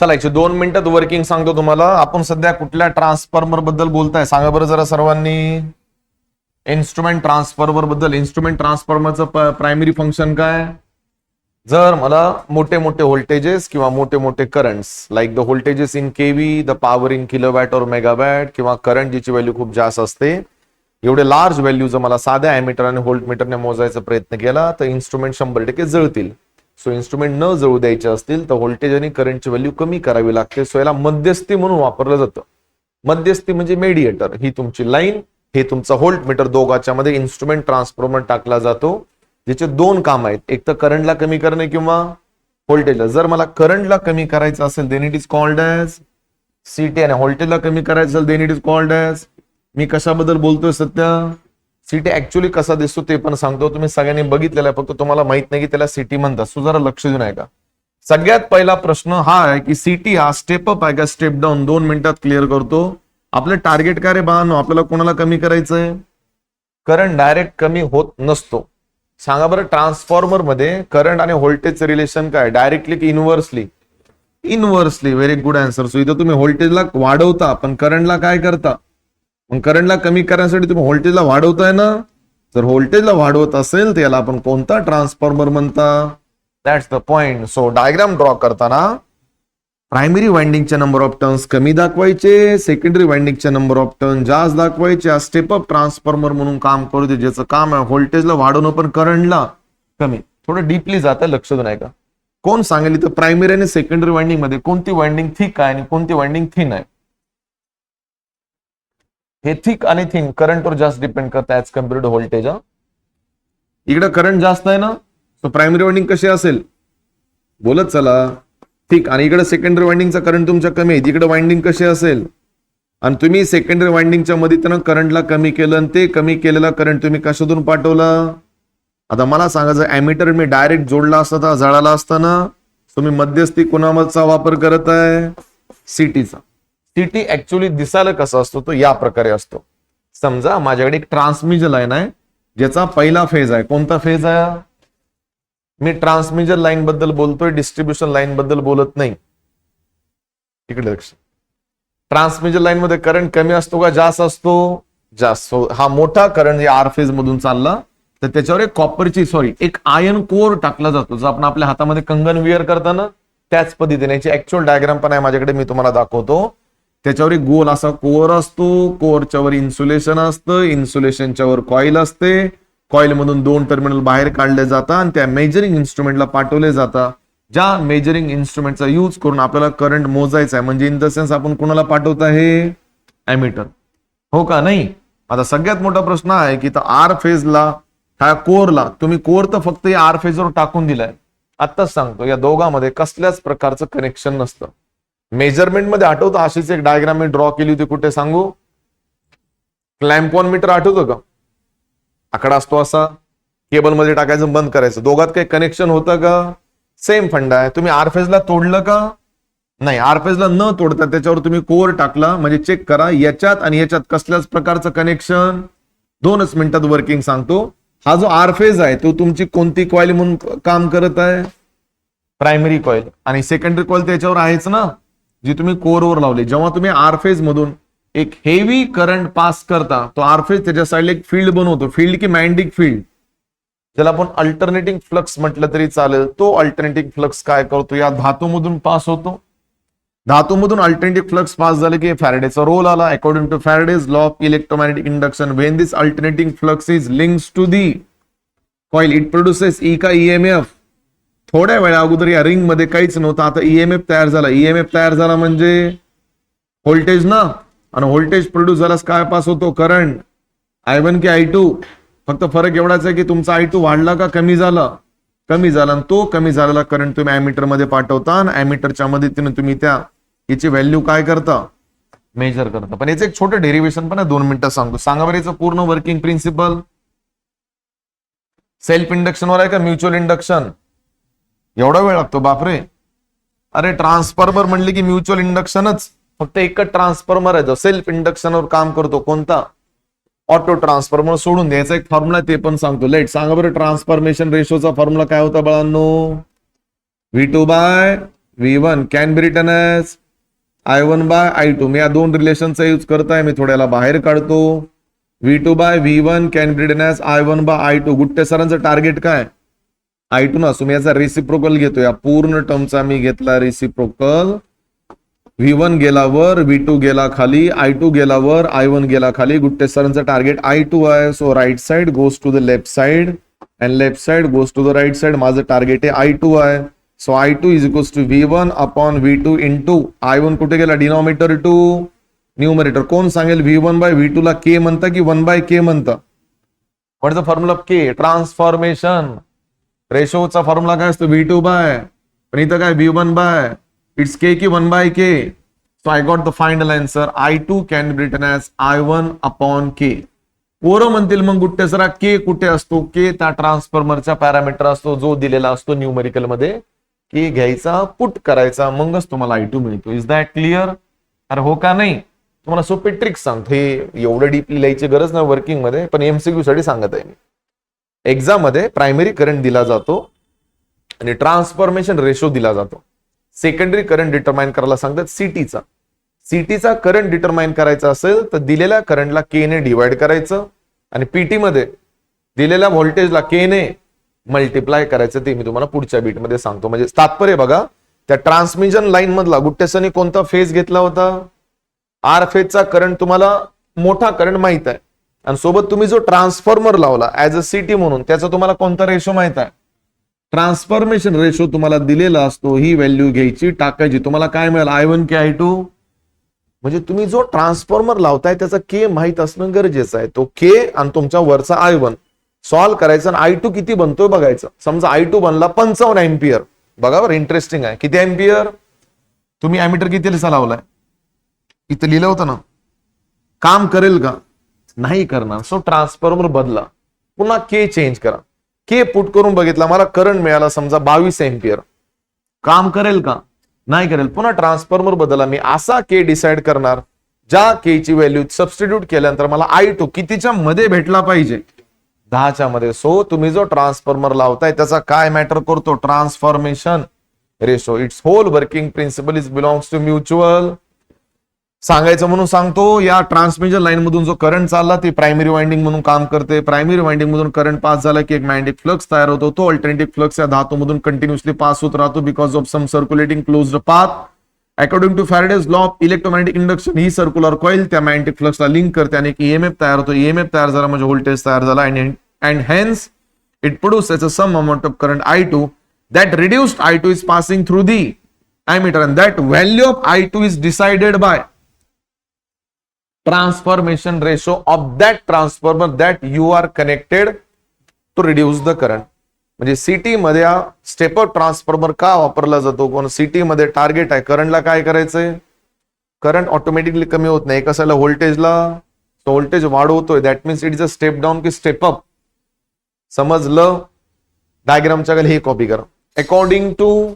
चला याची दोन मिनिटात वर्किंग सांगतो तुम्हाला. आपण सध्या कुठल्या ट्रान्सफॉर्मरबद्दल बोलताय? सांगा बरं जरा सर्वांनी. इन्स्ट्रुमेंट ट्रान्सफॉर्मरबद्दल. इन्स्ट्रुमेंट ट्रान्सफॉर्मरचं प्रायमरी फंक्शन काय? जर मला मोठे मोठे व्होल्टेजेस किंवा मोठे मोठे currents like the voltages in KV the power in kilowatt और मेगावॅट किंवा करंट जिची व्हॅल्यू खूप जास्त असते एवढे लार्ज व्हॅल्यू जर मला साध्या ॲमीटर आणि व्होल्टमीटरने मोजायचा प्रयत्न केला तर इन्स्ट्रुमेंट शंभर टक्के जळतील. सो इन्स्ट्रुमेंट न जळू द्यायचे असतील तर व्होल्टेज आणि करंटची व्हॅल्यू कमी करावी लागते. सो याला मध्यस्थी म्हणून वापरलं जातं. मध्यस्थी म्हणजे मेडिएटर ही तुमची लाईन हे तुमचा होल्ट मीटर दोघाच्या मध्ये इन्स्ट्रुमेंट ट्रान्सफॉर्मर टाकला जातो ज्याचे दोन काम आहेत. एक तर करंटला कमी करणे किंवा व्होल्टेजला जर मला करंटला कमी करायचं असेल then it is called as CT आणि व्होल्टेजला कमी करायचं असेल then it is called as मी कशाबद्दल बोलतोय सध्या? सिटी ऍक्च्युली कसा दिसतो ते पण सांगतो. तुम्ही सगळ्यांनी बघितलेला आहे. फक्त तुम्हाला माहीत नाही की त्याला सिटी म्हणतात. सो जरा लक्ष देऊन आहे का सगळ्यात पहिला प्रश्न हा आहे की सिटी हा स्टेप अप आहे का? स्टेप डाऊन दोन मिनिटात क्लिअर करतो. आपलं टार्गेट काय रे बाळांनो? आपल्याला कोणाला कमी करायचंय? करंट डायरेक्ट कमी होत नसतो. सांगा बरं ट्रान्सफॉर्मरमध्ये करंट आणि व्होल्टेजचं रिलेशन काय? डायरेक्टली की inversely inversely very good answer so इथं तुम्ही व्होल्टेजला वाढवता पण करंटला काय करता? मग करंटला कमी करण्यासाठी तुम्ही व्होल्टेजला वाढवताय ना? जर व्होल्टेजला वाढवत असेल तर याला आपण कोणता ट्रान्सफॉर्मर म्हणता? That's the point so diagram draw करताना प्रायमरी वाइंडिंगच्या नंबर ऑफ टर्न्स कमी दाखवायचे सेकंडरी वाइंडिंगच्या नंबर ऑफ टर्न जास्त दाखवायचे स्टेप अप ट्रान्सफॉर्मर म्हणून काम करू दे ज्याचं काम आहे व्होल्टेजला वाढवणं पण करंटला कमी. थोडं डीपली जात आहे लक्ष देऊन ऐका का कोण सांगेल तर प्रायमरी आणि सेकंडरी वाइंडिंगमध्ये कोणती वाइंडिंग थिक आहे आणि कोणती वाइंडिंग थिन आहे? हे थिक आणि थिन करंटवर जास्त डिपेंड करतं ऍज कंपेअर टू व्होल्टेज इकडे करंट जास्त आहे ना सो प्रायमरी वाइंडिंग कशी असेल? बोलत चला. ठीक आणि इकडे सेकंडरी वाइंडिंगचा करंट तुमच्या कमी आहे. इकडे वाइंडिंग कशी असेल? आणि तुम्ही सेकंडरी वाइंडिंगच्या मध्ये त्यानं करंटला कमी केलं आणि ते कमी केलेला करंट तुम्ही कशातून पाठवला? आता मला सांगा जर ॲमीटर मी डायरेक्ट जोडला असता तर जळाला तुम्ही मध्यस्थी कुणाचा वापर करत आहे? सिटीचा सिटी ऍक्च्युली दिसायला कसा असतो तो या प्रकारे असतो. समजा माझ्याकडे एक ट्रान्समिजर लाईन आहे ज्याचा पहिला फेज आहे. कोणता फेज आहे? मी ट्रान्समिजर लाईन बद्दल बोलतोय डिस्ट्रीब्युशन लाईन बद्दल बोलत नाही. इकडे लक्ष. ट्रान्समिशन लाईन मध्ये करंट कमी असतो का? जास्त असतो. जास्त. हा मोठा करंट या आर फेज मधून चालला तर त्याच्यावर एक कॉपरची सॉरी एक आयन कोर टाकला जातो जो आपण आपल्या हातामध्ये कंगन विअर करताना त्याच पद्धतीने. याची ऍक्च्युअल डायग्राम पण आहे माझ्याकडे मी तुम्हाला दाखवतो. त्याच्यावर एक गोल असा कोअर असतो. कोरच्या वर इन्सुलेशन असतं. इन्सुलेशनच्या वर कॉईल असते. कॉईल मधून दोन टर्मिनल बाहेर काढले जातात आणि त्या मेजरिंग इन्स्ट्रुमेंटला पाठवले जातात. ज्या मेजरिंग इन्स्ट्रुमेंटचा यूज करून आपल्याला करंट मोजायचा आहे म्हणजे इन द सेन्स आपण कुणाला पाठवत आहे? ॲमीटर हो का नाही? आता सगळ्यात मोठा प्रश्न आहे की आर फेजला ह्या कोरला तुम्ही कोर तर फक्त या आर फेजवर टाकून दिलाय. आत्ताच सांगतो या दोघांमध्ये कसल्याच प्रकारचं कनेक्शन नसतं. मेजरमेंटमध्ये आठवतं? अशीच एक डायग्राम मी ड्रॉ केली होती. कुठे सांगू? क्लॅम्पॉन मीटर आठवतं का? आकडा असतो असा. केबलमध्ये टाकायचं बंद करायचं. दोघात काही कनेक्शन होतं का? सेम फंड आहे. तुम्ही आरफेजला तोडलं का? नाही आरफेजला न तोडता त्याच्यावर तुम्ही कोर टाकला. म्हणजे चेक करा. याच्यात आणि याच्यात कसल्याच प्रकारचं कनेक्शन दोनच मिनिटात वर्किंग सांगतो. हा जो आरफेज आहे तो तुमची कोणती कॉईल म्हणून काम करत आहे? प्रायमरी कॉईल आणि सेकंडरी कॉईल त्याच्यावर आहेच ना? जी तुम्ही कोरवर लावली जेव्हा तुम्ही आरफेज मधून एक हेवी करंट पास करता तो आरफेज त्याच्या साईडला एक फील्ड बनवतो फील्ड की मॅग्नेटिक फील्ड ज्याला आपण अल्टरनेटिंग फ्लक्स म्हटलं तरी चालेल तो अल्टरनेटिंग फ्लक्स काय करतो? या धातूमधून पास होतो. धातूमधून अल्टरनेटिव्ह फ्लक्स पास झाले की फॅरेडेचा रोल आला. According to Faraday's law of electromagnetic induction when this alternating flux is links to the coil it produces E का ईएमएफ थोड्या वेळा अगोदर या रिंगमध्ये काहीच नव्हतं. आता ईएमएफ तयार झाला. ईएमएफ तयार झाला म्हणजे व्होल्टेज ना? आणि व्होल्टेज प्रोड्यूस झाल्यास काय पास होतो? करंट आय वन की आय टू फक्त फरक एवढाच आहे की तुमचा आय टू वाढला का कमी झाला? कमी झाला आणि तो कमी झालेला करंट तुम्ही ऍमीटरमध्ये पाठवता आणि ऍमीटरच्या मदतीने तुम्ही त्या याची व्हॅल्यू काय करता? मेजर करता. पण याचं एक छोटं डेरिव्हेशन पण आहे. दोन मिनिटं सांगतो. सांगा बरं याचं पूर्ण वर्किंग प्रिन्सिपल सेल्फ इंडक्शनवर आहे का? म्युच्युअल इंडक्शन एवढा वेळ लागतो बापरे. अरे ट्रान्सफॉर्मर म्हणले की म्युच्युअल इंडक्शनच फक्त एकच ट्रान्सफॉर्मर आहे जो सेल्फ इंडक्शनवर काम करतो कोणता? ऑटो ट्रान्सफॉर्मर सोडून द्यायचा एक फॉर्म्युला ते पण सांगतो. लेट सांगा बरं ट्रान्सफॉर्मेशन रेशोचा फॉर्म्युला काय होता बाळांनो? V two by V one can be written as I one by I two मी या दोन रिलेशनचा यूज करताय मी थोड्याला बाहेर काढतो. V two by V one can be written as I one by I two Gutte सरांचं टार्गेट काय? आय टू ना याचा रेसिप्रोकल घेतो या पूर्ण टर्मचा मी घेतला रेसिप्रोकल व्ही वन गेला वर व्ही टू गेला खाली आय टू गेला वर आय वन गेला खाली. गुट्टे सरांचं टार्गेट आय टू आहे. So right side goes to the left side and left side goes to the right side माझं टार्गेट आहे आय टू आहे. So I two is equals to V one upon V two into I one कुठे गेला? Denominator to numerator कोण सांगेल? V one by V two ला K म्हणतं की वन बाय के म्हणतं? What the formula K transformation रेशोचा formula काय असतो? व्ही टू बाय पण इथं काय? V one by it's K की one by K so I got the final answer I two can be written as I one upon K पोरं म्हणतील मग गुट्टे सरा के कुठे असतो? के त्या ट्रान्सफॉर्मरचा पॅरामीटर असतो जो दिलेला असतो न्यूमेरिकलमध्ये. के घ्यायचा पुट करायचा मगच तुम्हाला आय टू मिळतो. इज दॅट क्लिअर अरे हो का नाही? तुम्हाला सोपे ट्रिक सांगतो. हे एवढं डीपली लिहायची गरज नाही वर्किंगमध्ये पण एमसीक्यू साठी सांगत आहे मी. एक्झाममध्ये प्रायमरी करंट दिला जातो आणि ट्रान्सफॉर्मेशन रेशो दिला जातो. सेकंडरी करंट डिटरमाइन करायला सांगतात सिटीचा सिटीचा करंट डिटरमाइन करायचा असेल तर दिलेल्या करंटला के ने डिवाइड करायचं आणि पीटी मध्ये दिलेल्या व्होल्टेजला के ने मल्टिप्लाय करायचं ते मी तुम्हाला पुढच्या बीटमध्ये सांगतो. म्हणजे तात्पर्य बघा त्या ट्रान्समिशन लाईन मधला गुट्टेसनी कोणता फेज घेतला होता? आर फेजचा करंट तुम्हाला मोठा करंट माहीत आहे. आणि सोबत तुम्ही जो ट्रान्सफॉर्मर लावला ऍज अ सिटी म्हणून त्याचा तुम्हाला कोणता रेशो माहीत आहे? ट्रान्सफॉर्मेशन रेशो तुम्हाला दिलेला असतो ही व्हॅल्यू घ्यायची टाकायची. तुम्हाला काय मिळेल? I one K I two म्हणजे तुम्ही जो ट्रान्सफॉर्मर लावताय त्याचा के माहीत असणं गरजेचं आहे. तो के आणि तुमच्या वरचा आय वन सॉल्व्ह करायचा आणि आय टू किती बनतोय बघायचं. समजा आय टू बनला पंचावन्न एम्पियर बघा बरं इंटरेस्टिंग आहे. किती एम्पियर तुम्ही अॅमीटर किती लावलाय? इथं लिहिलं होतं ना? काम करेल का? नाही करणार. सो ट्रान्सफॉर्मर बदला. पुन्हा के चेंज करा. के पुट करून बघितला मला करंट मिळाला समजा बावीस एम्पियर काम करेल का? नाही करेल. पुन्हा ट्रान्सफॉर्मर बदला. मी असा के डिसाइड करणार ज्या के ची व्हॅल्यू सबस्टिट्यूट केल्यानंतर मला आय टू कितीच्या मध्ये भेटला पाहिजे? दहाच्या मध्ये. सो तुम्ही जो ट्रान्सफॉर्मर लावताय त्याचा काय मॅटर करतो? Transformation ratio it's whole working principle is belongs to mutual सांगायचं म्हणून सांगतो या ट्रान्समिशन लाईन मधून जो करंट चालला ते प्रायमरी वाइंडिंग म्हणून काम करते प्रायमरी वाइंडिंग मधून करंट पास झाला की एक मॅग्नेटिक फ्लक्स तयार होतो तो अल्टरनेटिव्ह फ्लक्स या धातूमधून कंटिन्युअसली पास होत राहतो because of some circulating close path according to Faraday's law of electromagnetic induction he circular coil त्या मॅग्नेटिक फ्लक्सला लिंक करते आणि एक ईएमएफ तयार होतो. ईएमएफ तयार झाला म्हणजे व्होल्टेज तयार झाला and and hence it produces a some amount of current I two that reduced I two is passing through the meter and that value of I two is decided by transformation ratio of that transformer that you are connected to reduce the current. म्हणजे CT मध्ये हा stepper transformer का वापरला जातो? कोण city मध्ये target आहे? करंटला काय करायचंय? करंट ऑटोमॅटिकली कमी होत नाही. कसायला व्होल्टेजला voltage वाढवतोय. That means it is a step down की स्टेप अप समजलं? डायग्रामच्या खाली हे कॉपी करा. According to